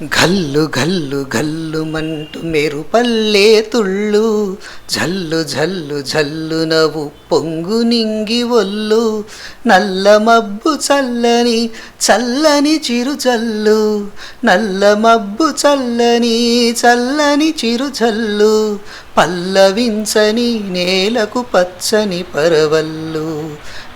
గల్లు గల్లు గల్లు మంటు మెరుపల్లే తుళ్ళు. జల్లు జల్లు జల్లు నవ్వు పొంగు నింగి ఒల్లు నల్ల మబ్బు చల్లని చల్లని చిరు చల్లు నల్ల మబ్బు చల్లని చల్లని చిరు చల్లు పల్లవించని నేలకు పచ్చని పరవల్లు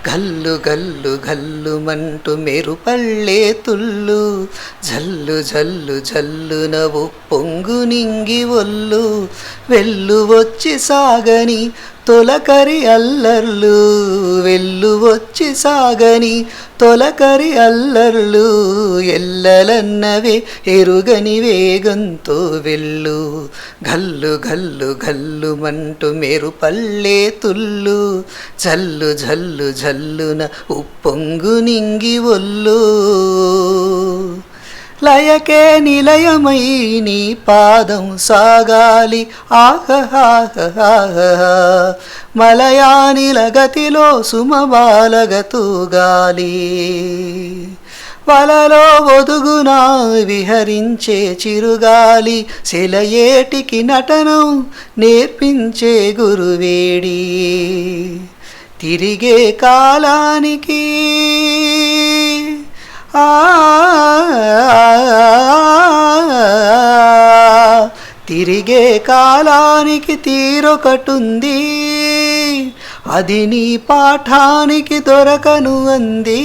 గల్లు గల్లు గల్లు మంటు మెరుపల్లే తుళ్ళు జల్లు జల్లు జల్లు నవ్వు పొంగు నింగి ఒల్లు. వెల్లు వచ్చి సాగని తొలకరి అల్లర్లు వెళ్ళు వచ్చి సాగని. తొలకరి అల్లర్లు ఎల్లలన్నవే ఎరుగని వేగంతో వెళ్ళు. గల్లు గల్లు గల్లు మంటు మెరుపల్లే తుల్లు. జల్లు జల్లు జల్లున ఉప్పొంగు నింగి ఒల్లు. లయకే నిలయమై నీ పాదం సాగాలి. ఆహహాహ మలయానిల గతిలో సుమబాలగతూగాలి వలలో ఒదుగునా విహరించే చిరుగాలి. శిలయేటికి నటనం నేర్పించే గురువేడి. తిరిగే కాలానికి ఆ తిరిగే కాలానికి తీరొకటుంది. అది నీ పాఠానికి దొరకను అంది.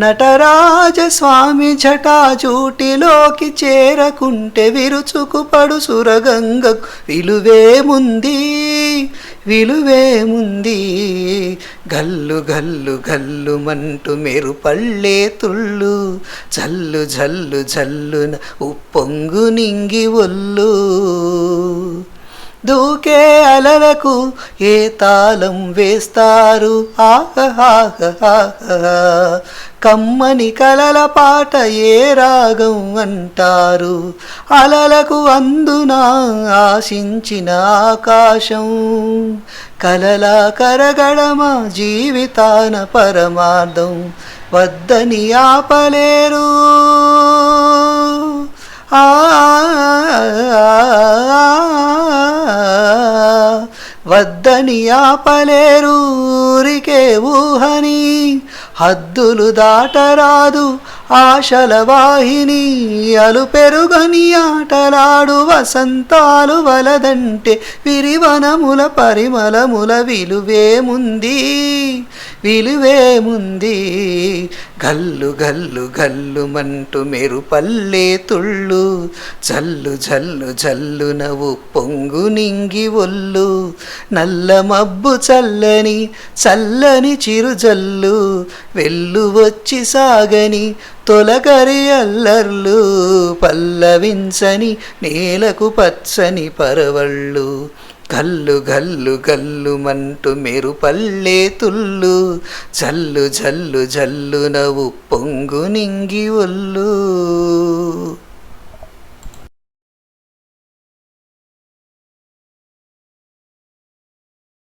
నటరాజ స్వామి జటాజూటిలోకి చేరకుంటే విరుచుకుపడు సురగంగ విలువేముంది విలువేముంది? గల్లు గల్లు గల్లు మంటు మెరుపల్లే తుళ్ళు. జల్లు జల్లు జల్లున ఉప్పొంగు నింగి ఒల్లు దూకే అలలకు ఏ తాళం వేస్తారు? ఆహా కమ్మని కలల పాట ఏ రాగం అంటారు? అలలకు అందున ఆశించిన ఆకాశం. కలలా కరగడమ జీవితాన పరమార్థం. వద్దని ఆపలేరు. వద్దని ఆపలేరు ఊరికే ఊహని. హద్దులు దాటరాదు ఆశల వాహిని అలు పెరుగని ఆటలాడు వసంతాలు వలదంటే విరివనముల పరిమళముల విలువేముంది విలువేముంది గల్లు గల్లు గల్లు మంటు మెరుపల్లే తుళ్ళు జల్లు జల్లు జల్లు నవ్వు పొంగు నింగి ఒల్లు నల్ల మబ్బు చల్లని చల్లని చిరుజల్లు వెళ్ళు వచ్చి సాగని తొలకరి అల్లర్లు పల్లవించని నేలకు పచ్చని పరవళ్ళు గల్లు గల్లు గల్లు మంటు మెరుపల్లే తుళ్ళు జల్లు జల్లు జల్లు నవ్వు పొంగు నింగి ఒల్లు